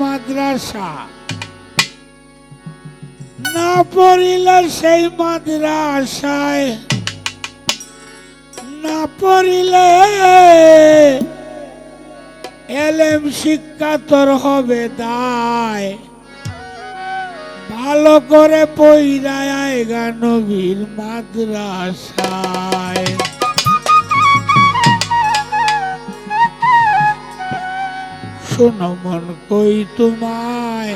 মাদ্রাসা। না পড়িলে সেই মাদ্রাসায়। না পড়িলে এলেম শিক্ষা তোর হবে দায়। ভালো করে পইরায় আয়গা নবীর মাদ্রাসায়। শোনো মন কই তোমায়।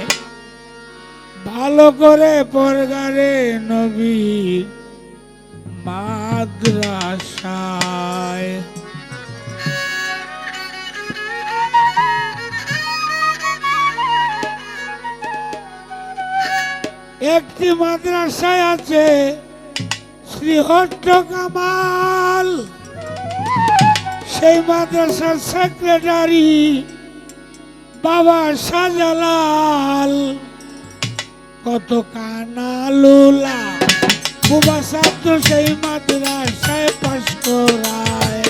ভালো করে পরগারে নবীর মাদ্রাসায়। একটি মাদ্রাসায় আছে শ্রীহট্ট কামাল। সেই মাদ্রাসার সেক্রেটারি বাবা সাজালাল কত কানালুলা। বুবা ছাত্র সেই মাদ্রাসায় পাশ করায়।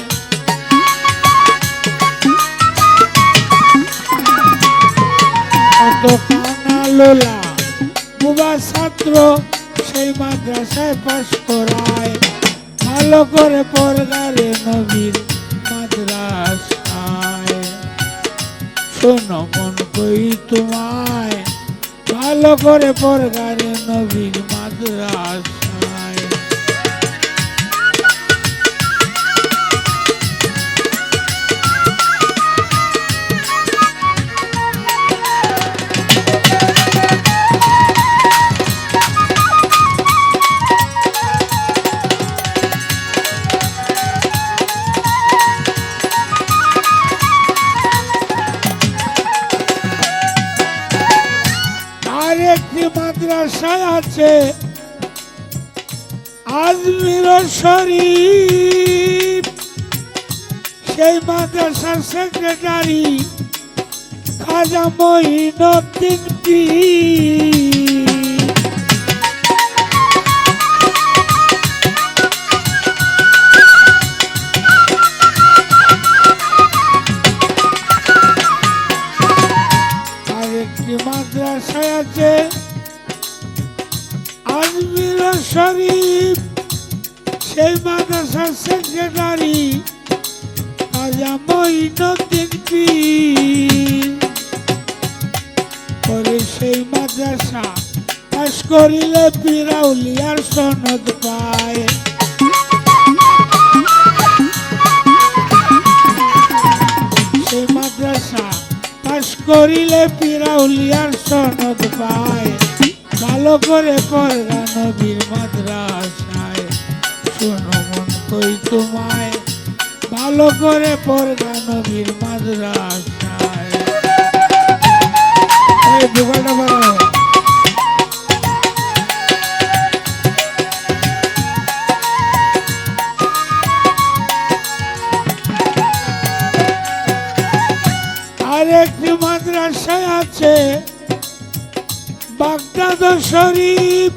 কত কানালুলা, বুবা ছাত্র সেই মাদ্রাসায় পাশ করায়। ভালো করে পড়গারে নবীর মাদ্রাসায় শোনো মন কই তোমায়? ভালো করে পরগারে নবীর মাদ্রাসায় মাদ্রাসায় আছে। আজমির শরীফ সেই মাদ্রাসার সেক্রেটারি খাজা মহিনুদ্দিন পীর। মাদ্রাসায় আছে শরীফ, সেই মাদ্রাসার সেক্রেটারি খাজা মঈনুদ্দিন পীর। করে সেই মাদ্রাসা পাশ করিলে পিরাউলিয়ার সনদ পায়। সেই মাদ্রাসা পাশ করিলে পিরাউলিয়ার সনদ পায়। ভালো করে পড়গা নবীর মাদ্রাসায়। শোনো মন, কই তোমায়? ভালো করে পড়গা নবীর মাদ্রাসায়। এই দোকানটা বাড়াও। আর মাদ্রাসায় আছে। বাগদাদ শরীফ,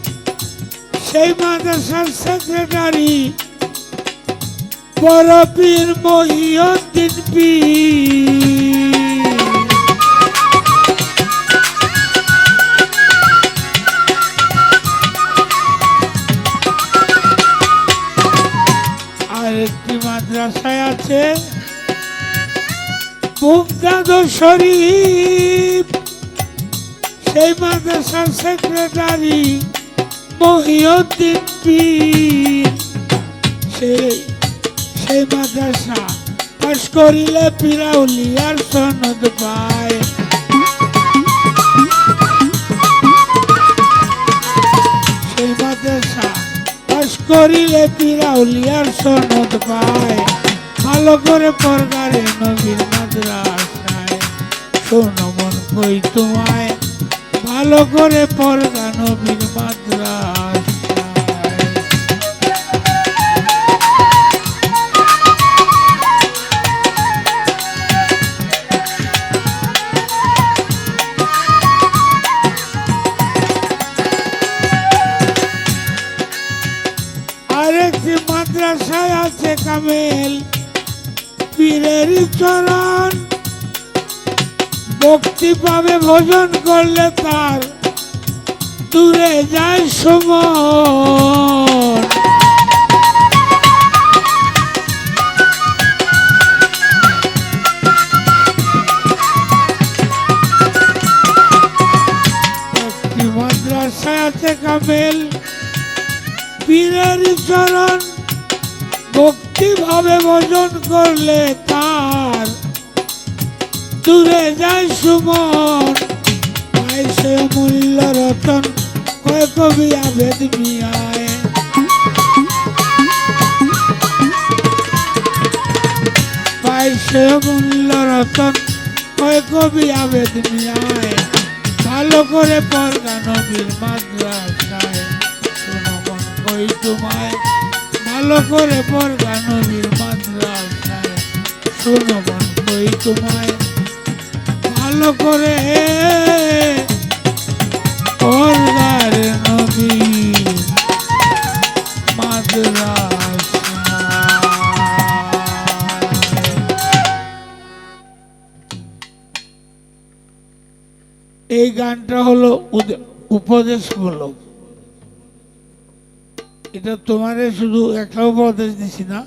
সেই মাদ্রাসার সেক্রেটারি বড় পীর মহিউদ্দিন পীর। আর একটি মাদ্রাসায় আছে মুমতাজ শরীফ। সেই মাদ্রাসার সেক্রেটারি মহিউদ্দিন পীর সেই সেই মাদ্রাসা পাশ করিলে পিরাউলিয়ার সনদ পায়। সেই মাদ্রাসা পাশ করিলে পিরাউলিয়ার সনদ পায়। ভালো করে পরগারে নবীর মাদ্রাসায়। শোনো মন কই তোমায়। ভালো করে নবীর মাদ্রাসায় আরেকটি ভক্তি পাবে ভোজন করলে তার। দূরে যায় মাদ্রাসায় আছে কামেল। পীরের চরণ ভক্তি ভাবে ভোজন করলে তার। দূরে যায় সুমন। সে মূল্য রতন কয় কবি আবেদ মিয়ায়। সে মূল্য রতন কয় কবি আবেদ মিয়ায়। ভালো করে পরগা নবীর মাদ্রাসায়। মন কই তোমায়, ভালো করে পরগা নবীর মাদ্রাসায়। শোনো মন কই তোমায় করে এই গানটা হলো উপদেশমূলক। এটা তোমারে শুধু একটা উপদেশ দিছি না।